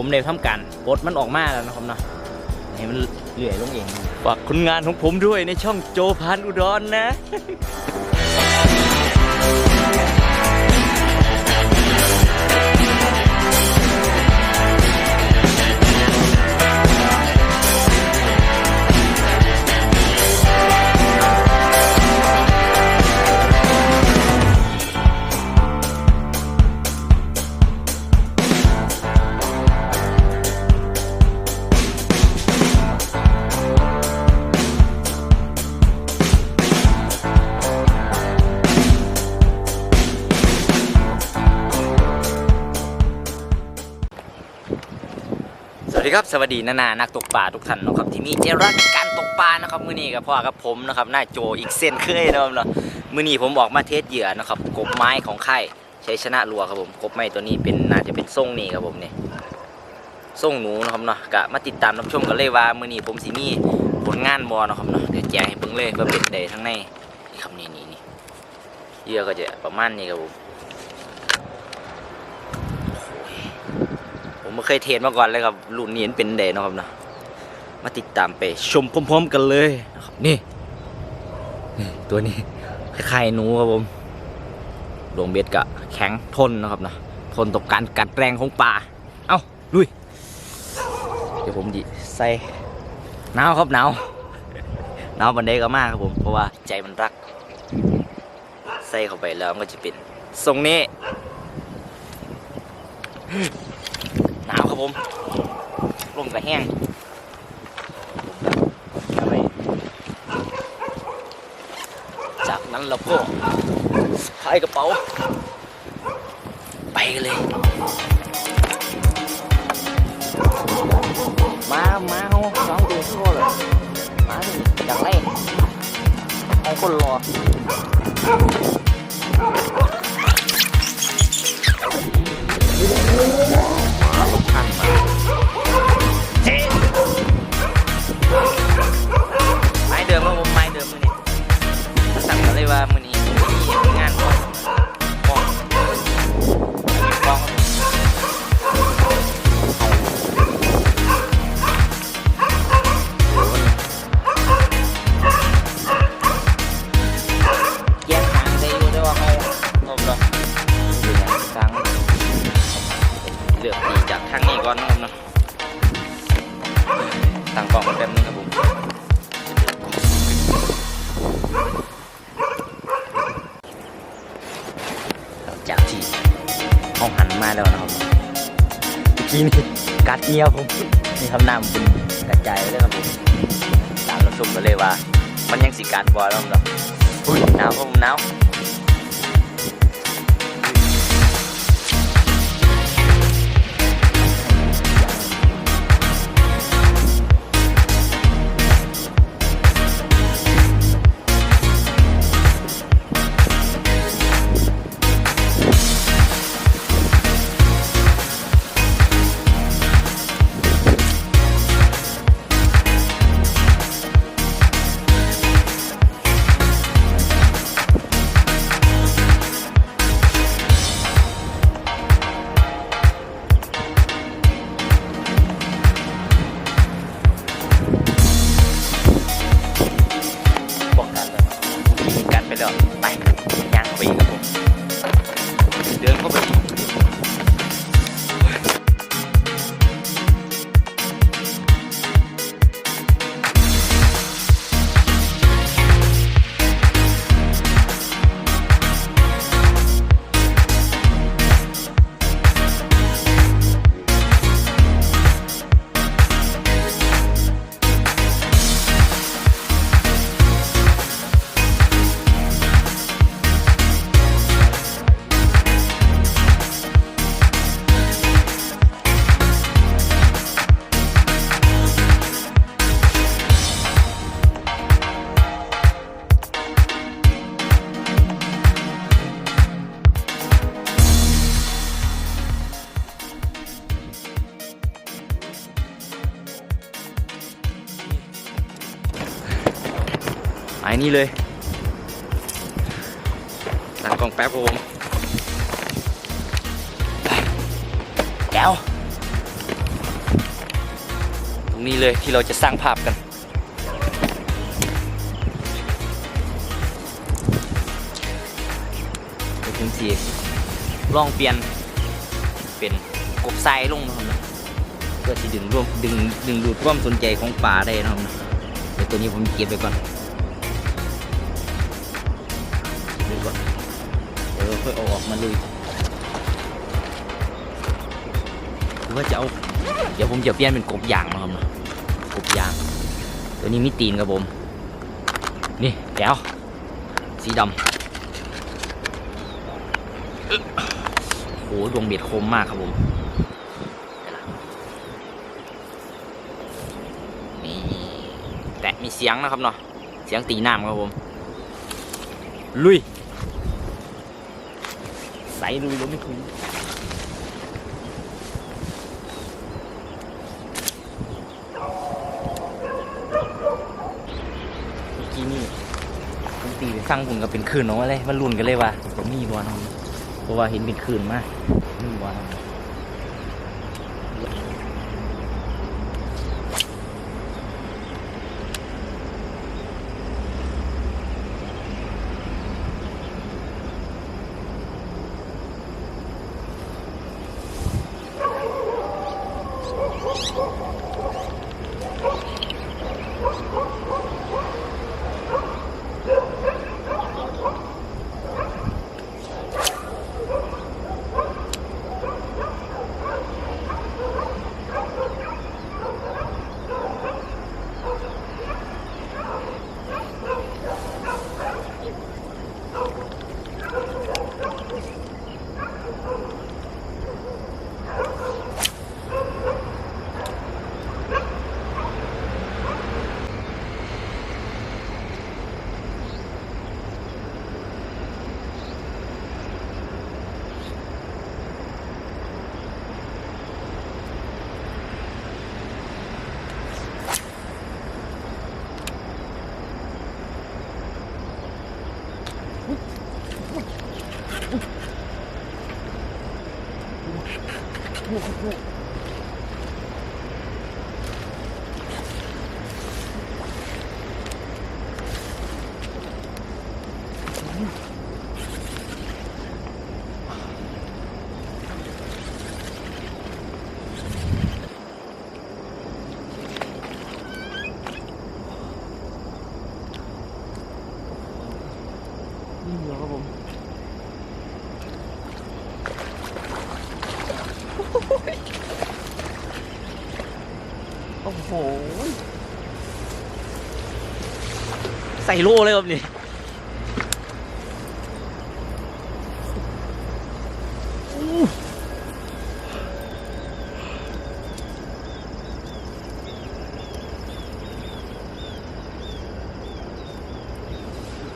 ผมได้ทำการปลดมันออกมาแล้วนะครับเนาะให้มันเลื่อยลงเองฝากคุณงานของผมด้วยในช่องโจพานอุดรนะ สวัสดีครับสวัสดีนานานักตกปลาทุกท่านนะครับที่มีเจรักการตกปลานะครับมื้อนี้กับพ่อกับผมนะครับหน้าโจอีกเส้นเคยนะครับเนาะมื้อนี้ผมออกมาเทสเหยื่อนะครับกบไม้ของค่ายชัยชนะรัวครับผมกบไม้ตัวนี้เป็นน่าจะเป็นทรงนี่ครับผมเนี่ยทรงหนูนะครับเนาะกะมาติดตามรับชมกันเลยว่ามื้อนี้ผมสิมีผลงานบอนะครับเนาะเดี๋ยวแจ้งให้เบิ่งเลยว่าเป็นใดทั้งในนี่ครับนี่นี่นี่เหยื่อก็จะประมาณนี้ครับผม ผม ไม่เคยเทรนมาก่อนเลยครับรุ่นนี้มันเป็นเดนนะครับเนาะมาติดตามไปชมพร้อม ๆ กันเลยนะครับนี่นี่ตัวนี้คล้ายๆหนูครับผมดวงเบ็ดกะแข็งทนนะครับเนาะทนต่อการกัดแรงของปลาเอ้าลุยเดี๋ยวผมดิใส่หนาวครับหนาวหนาวบันไดก็มากครับผมเพราะว่าใจมันรัก ใส่เข้าไปแล้วมันก็จะเป็นทรงนี้ ครับผมลมก็แห้งอาไว้จากนั้นเราก็สะพายกระเป๋า ไปกันเลย มามาเขาสองตัวทั่วเลยมาดิอยากไล่เอาคนรอผ่า องหันมาแล้วนะครับเมื่อกี้นี่กัดเงียวผมนี่คำนามเป็นกระจายเลยครับผมตามรับชมกันเลยว่า มันยังสีการบอลแล้วเนาะอุ้ยหนาวครับผมหนาว เดิ นเข้าไปอีกไอ้นี่เลยตั้งกล้องแป๊บครับผมไปแก้วนี้เลยที่เราจะสร้างภาพกัน ไปถึงสีลองเปลี่ยนเป็นกบทรายลงนะครับนะเพื่อที่ดึงร่วมดึงดึงดูดความสนใจของป่าได้นะครับนะเดี๋ยวตัวนี้ผมเก็บไปก่อน ค่อยเอาออกมาเลยหรือว่าจะเอา เดี๋ยวผมจะเปลี่ยนเป็นกบยางนะครับนะกบยาง ตัวนี้มีตีนครับผม นี่แก้ว สีดำโอ้โหดวงเบียดคมมากครับผมนี่แต่มีเสียงนะครับเนาะ เสียงตีน้ำครับผม ลุย ใส่ลุยลงไม่ถึงเมื่อกี้นี่ผมตีไปสร้างบุญก็เป็นคืนน้องอะไรมันรุนกันเลยว่ะผมมีบอลครับเพราะว่าเห็นเป็นคืนมากนี่ว่านี่เหรอค รับผ โห ใส่โล่เลยครับนี่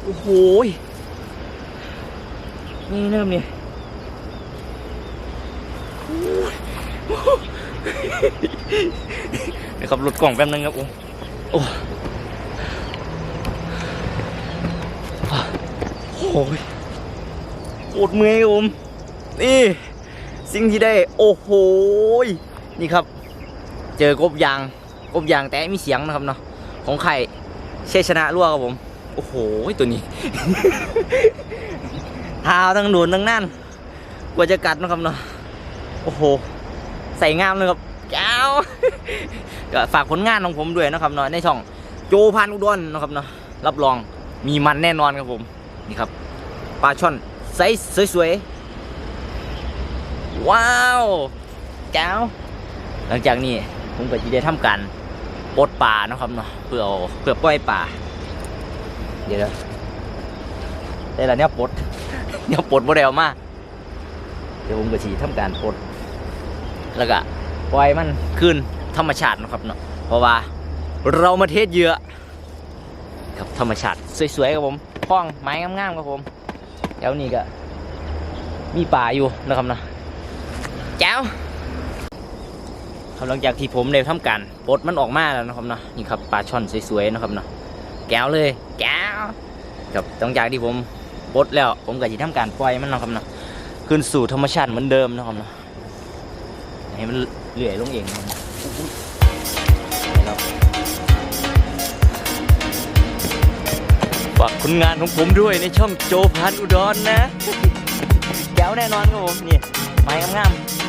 โอ้โห นี่เริ่มเนี่เดี๋ยวขับรถกล่องแป๊บนึงครับผมโอ้โหปวดเมื่อยครับผมนี่สิ่งที่ได้ โอ้โหนี่ครับ เจอกบยางกบยางแต่ไม่มีเสียงนะครับเนาะของไข่เชชนะรั่วครับผม โอ้โหตัวนี้เท้าทั้งหนุนทั้งนั่นกว่าจะกัดนะครับเนาะโอ้โห ใส่งามเลยครับ แก้วก็ฝากผลงานของผมด้วยนะครับเนาะในช่องโจพันอุดรนะครับเนาะรับรองมีมันแน่นอนครับผมนี่ครับปลาช่อนไซส์สวยๆว้าวแก้วหลังจากนี้ผมก็จะได้ทำการปลดป่านะครับเนาะเพื่อเอาเพื่อปล่อยป่า เดี๋ยวได้แล้วเนี่ยปลดเนี่ยปลดบ่ได้เอามาเดี๋ยวผมก็สีทำการปลดแล้วก็ ปล่อยมันขึ้นธรรมชาตินะครับเนาะเพราะว่าเรามาเทศเยื่อกับธรรมชาติสวยๆครับผมคล้องไม้งามๆครับผมแล้วนี่ก็มีป่าอยู่นะครับเนาะแจ้วครับหลังจากที่ผมได้ทำการปลดมันออกมาแล้วนะครับเนาะนี่ครับปลาช่อนสวยๆนะครับเนาะแก้วเลย แก้วครับหลังจากที่ผมปลดแล้ว ผมก็จะทำการปล่อยมันนะครับเนาะคืนสู่ธรรมชาติเหมือนเดิมนะครับเนาะให้มัน เลื่อยลงเองนะครับครับฝากผลงานของผมด้วยในช่องโจพันอุดรนะ แก้วแน่นอนครับผมนี่ไม้งามๆ